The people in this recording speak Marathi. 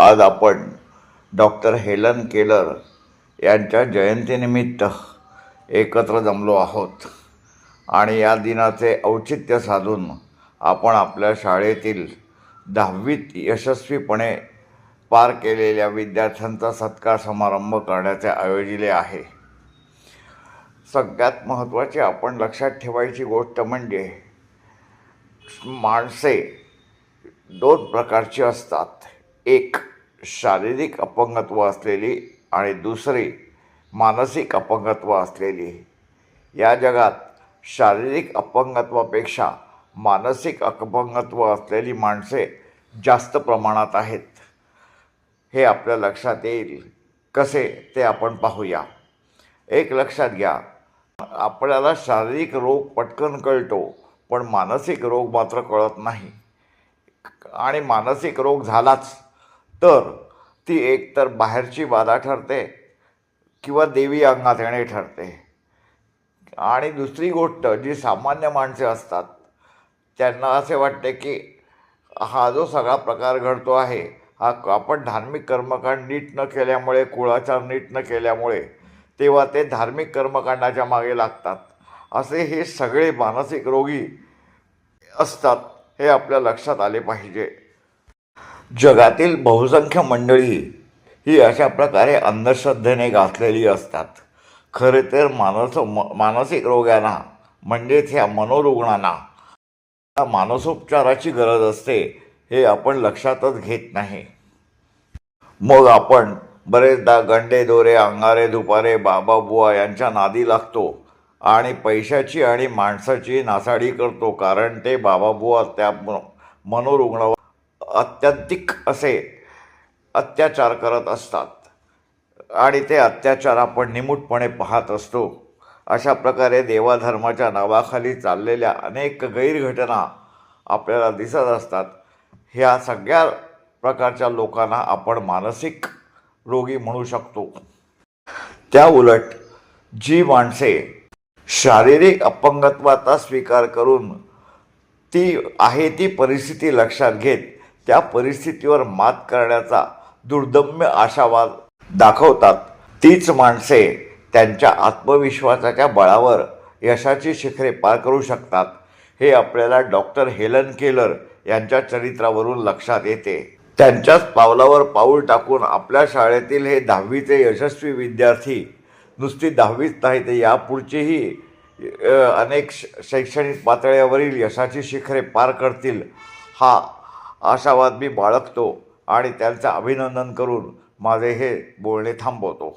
आज आपण डॉक्टर हेलन केलर यांच्या जयंतीनिमित्त एकत्र जमलो आहोत. आणि या दिनाचे औचित्य साधून आपण आपल्या शाळेतील दहावीत यशस्वीपणे पार केलेल्या विद्यार्थ्यांचा सत्कार समारंभ करण्याचे आयोजिले आहे. सगळ्यात महत्त्वाची आपण लक्षात ठेवायची गोष्ट म्हणजे माणसे दोन प्रकारची असतात. एक शारीरिक अपंगत्व असलेली आणि दुसरी मानसिक अपंगत्व असलेली. या जगात शारीरिक अपंगत्वापेक्षा मानसिक अपंगत्व असलेली माणसे जास्त प्रमाणात आहेत. हे आपल्या लक्षात येईल. कसे? ते आपण पाहूया. एक लक्षात घ्या. आपल्याला शारीरिक रोग पटकन कळतो पण मानसिक रोग मात्र कळत नाही. आणि मानसिक रोग झालाच. तर ती एकतर बाहेरची बाधा ठरते किंवा देवी अंगात येणे ठरते. आणि दुसरी गोष्ट जी सामान्य माणसे असतात त्यांना असे वाटते की हा जो सगळा प्रकार घडतो आहे हा आपण धार्मिक कर्मकांड नीट न केल्यामुळे कुळाचार नीट न केल्यामुळे तेव्हा ते धार्मिक कर्मकांडाच्या मागे लागतात. असे हे सगळे मानसिक रोगी असतात हे आपल्या लक्षात आले पाहिजे. जगातील बहुसंख्य मंडळी ही अशा प्रकारे अंधश्रद्धेने घातलेली असतात. खरे तर मानस मानसिक रोग्यांना म्हणजेच ह्या मनोरुग्णांना मानसोपचाराची गरज असते हे आपण लक्षातच घेत नाही. मग आपण बरेचदा गंडे दोरे अंगारे दुपारे बाबा बुवा यांच्या नादी लागतो आणि पैशाची आणि माणसाची नासाडी करतो कारण ते बाबा बुवा त्या मनोरुग्णावर अत्याधिक असे अत्याचार करत असतात. आणि ते अत्याचार आपण निमूटपणे पाहत असतो. अशा प्रकारे देवाधर्माच्या नावाखाली चाललेल्या अनेक गैरघटना आपल्याला दिसत असतात. ह्या सगळ्या प्रकारच्या लोकांना आपण मानसिक रोगी म्हणू शकतो. त्या उलट जी माणसे शारीरिक अपंगत्वाचा स्वीकार करून ती आहे ती परिस्थिती लक्षात घेत त्या परिस्थितीवर मात करण्याचा दुर्दम्य आशावाद दाखवतात. तीच माणसे त्यांच्या आत्मविश्वासाच्या बळावर यशाची शिखरे पार करू शकतात. हे आपल्याला डॉक्टर हेलन केलर यांच्या चरित्रावरून लक्षात येते. त्यांच्याच पावलावर पाऊल टाकून आपल्या शाळेतील हे दहावीचे यशस्वी विद्यार्थी नुसती दहावीच नाही तर यापुढचीही अनेक श शैक्षणिक पातळ्यावरील यशाची शिखरे पार करतील हा आशावाद मी बाळगतो आणि त्यांचं अभिनंदन करून माझे हे बोलणे थांबवतो.